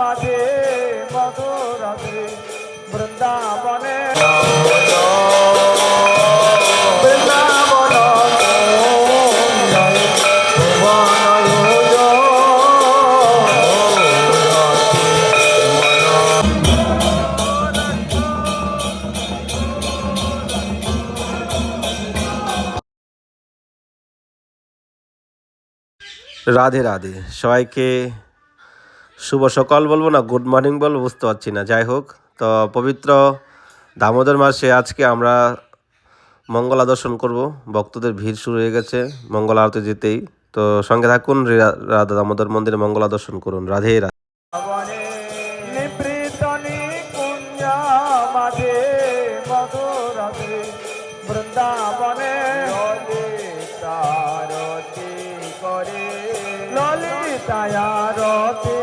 মাঝে মধুরাতে বৃন্দাবনে। রাধে রাধে সবাইকে শুভ সকাল বলব না গুড মর্নিং বলব, বুঝতে পারছি না। যাই হোক, তো পবিত্র দামোদর মাসে আজকে আমরা মঙ্গলা দর্শন করব। ভক্তদের ভিড় শুরু হয়ে গেছে, মঙ্গল আরতি যেতেই। তো সঙ্গে থাকুন রাধা দামোদর মন্দিরে মঙ্গলা দর্শন করুন। রাধে রাধে। বৃন্দাবনে ললিতায়ারতি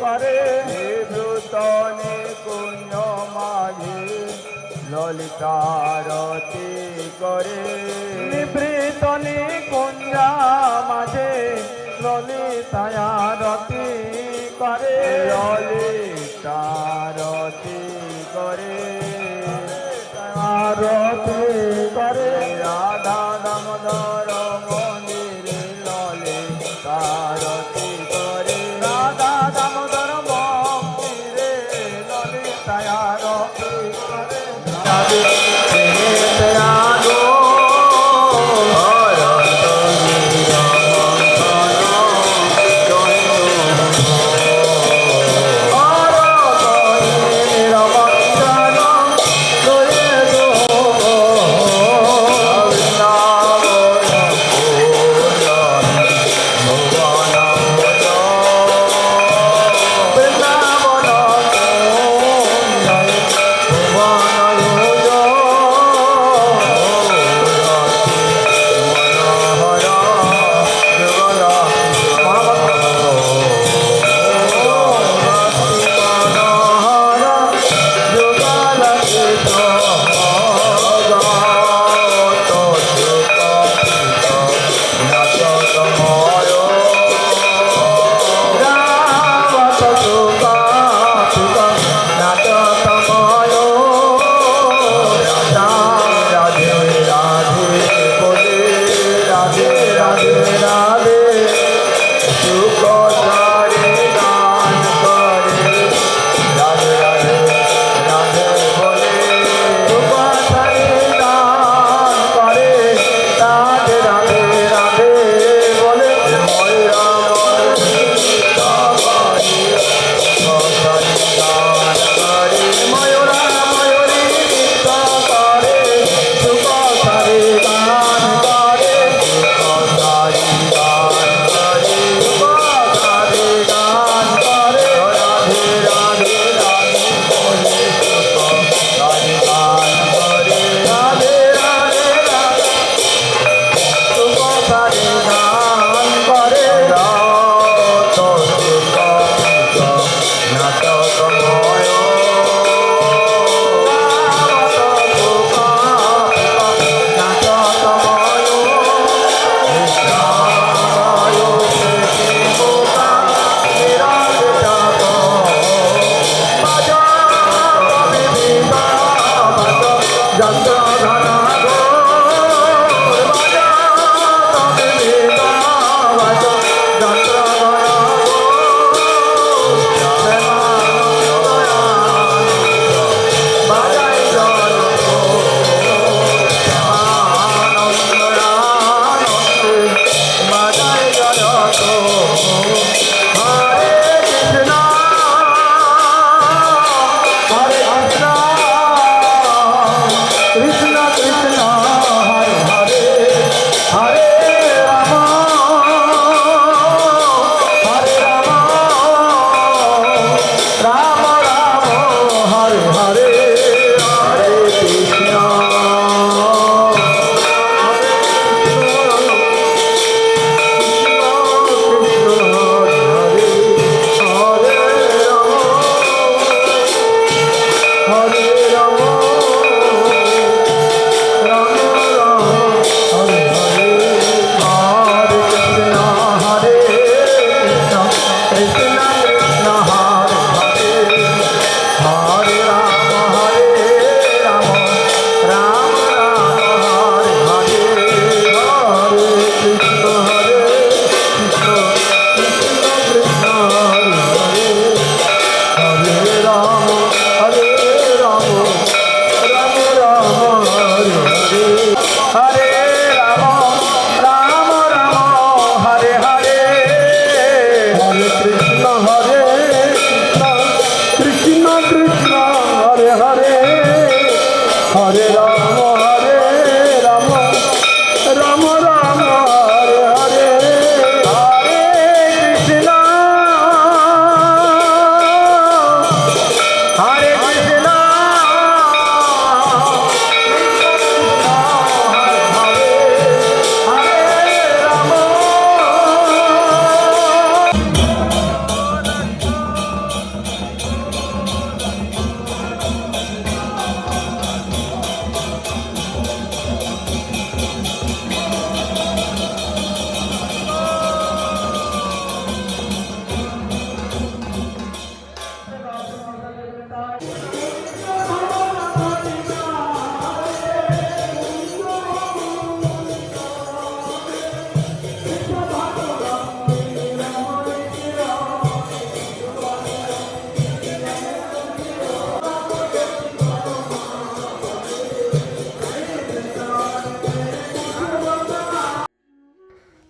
করে নিবৃত নিকুঞ্জ মাঝে ললিতারতি করে। নিবৃত নিকুঞ্জ মাঝে ললিতায়ারতি করে। ললিতারতি করে। আরতি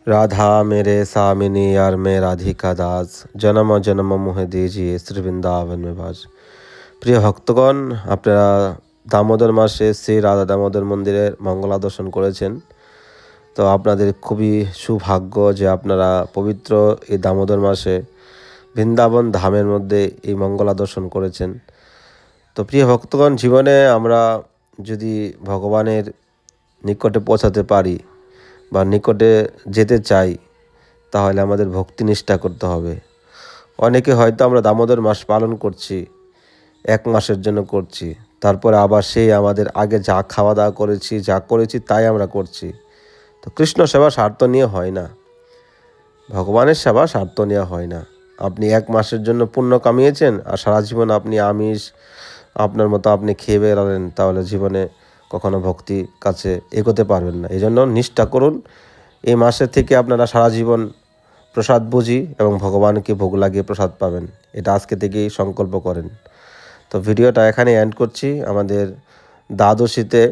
राधा मेरे सामिनी यार मैं राधिका दास জনম জনম মোহে দিজিয়ে শ্রী বৃন্দাবন মে বাস প্রিয় ভক্তগণ আপনারা দামোদর মাসে শ্রী রাধা দামোদর মন্দিরের মঙ্গলা দর্শন করেছেন তো আপনাদের খুবই সুভাগ্য যে আপনারা পবিত্র এই দামোদর মাসে বৃন্দাবন ধামের মধ্যে এই মঙ্গলা দর্শন করেছেন তো প্রিয় ভক্তগণ জীবনে আমরা যদি ভগবানের নিকটে পৌঁছাতে পারি বা নিকটে যেতে চাই, তাহলে আমাদের ভক্তি নিষ্ঠা করতে হবে। অনেকে হয়তো আমরা দামোদর মাস পালন করছি, এক মাসের জন্য করছি, তারপরে আবার সেই আমাদের আগে যা খাওয়া দাওয়া করেছি, যা করেছি তাই আমরা করছি। তো কৃষ্ণ সেবা স্বার্থ নিয়ে হয় না। ভগবানের সেবা স্বার্থ নেওয়া হয় না। আপনি এক মাসের জন্য পুণ্য কামিয়েছেন, আর সারা জীবন আপনি আমিষ, আপনার মতো আপনি খেয়ে বেড়ালেন, তাহলে জীবনে কখনো ভক্তি কাছে এগোতে পারবেন না। এই জন্য নিষ্ঠা করুন। এই মাসের থেকে আপনারা সারা জীবন প্রসাদ বুঝি এবং ভগবানকে ভোগ লাগিয়ে প্রসাদ পাবেন। এটা আজকে থেকেই সংকল্প করেন। তো ভিডিওটা এখানে এন্ড করছি। আমাদের দ্বাদশীতে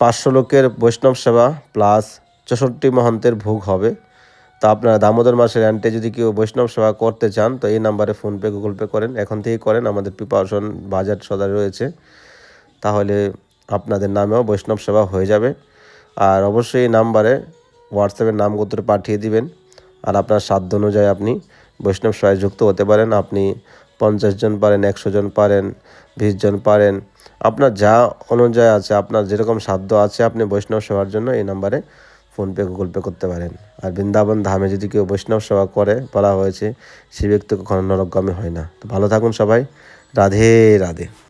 পাঁচশো লোকের বৈষ্ণব সেবা প্লাস চৌষট্টি মহন্তের ভোগ হবে। তো আপনারা দামোদর মাসের এন্টে যদি কেউ বৈষ্ণব সেবা করতে চান, তো এই নাম্বারে ফোনপে গুগল পে করেন। এখন থেকেই করেন। আমাদের প্রিপারেশন বাজার সদায় রয়েছে। তাহলে আপনাদের নামেও বৈষ্ণব সেবা হয়ে যাবে। আর অবশ্যই এই নাম্বারে হোয়াটসঅ্যাপের নাম গোত্র পাঠিয়ে দিবেন। আর আপনার সাধ্য অনুযায়ী আপনি বৈষ্ণব সেবায় যুক্ত হতে পারেন। আপনি পঞ্চাশ জন পারেন, একশো জন পারেন, বিশ জন পারেন। আপনার যা অনুযায়ী আছে, আপনার যেরকম সাধ্য আছে, আপনি বৈষ্ণব সেবার জন্য এই নাম্বারে ফোনপে, গুগল পে করতে পারেন। আর বৃন্দাবন ধামে যদি কেউ বৈষ্ণব সেবা করে বলা হয়েছে সে ব্যক্তি কখনো নরকগামী হয় না। তো ভালো থাকুন সবাই। রাধে রাধে।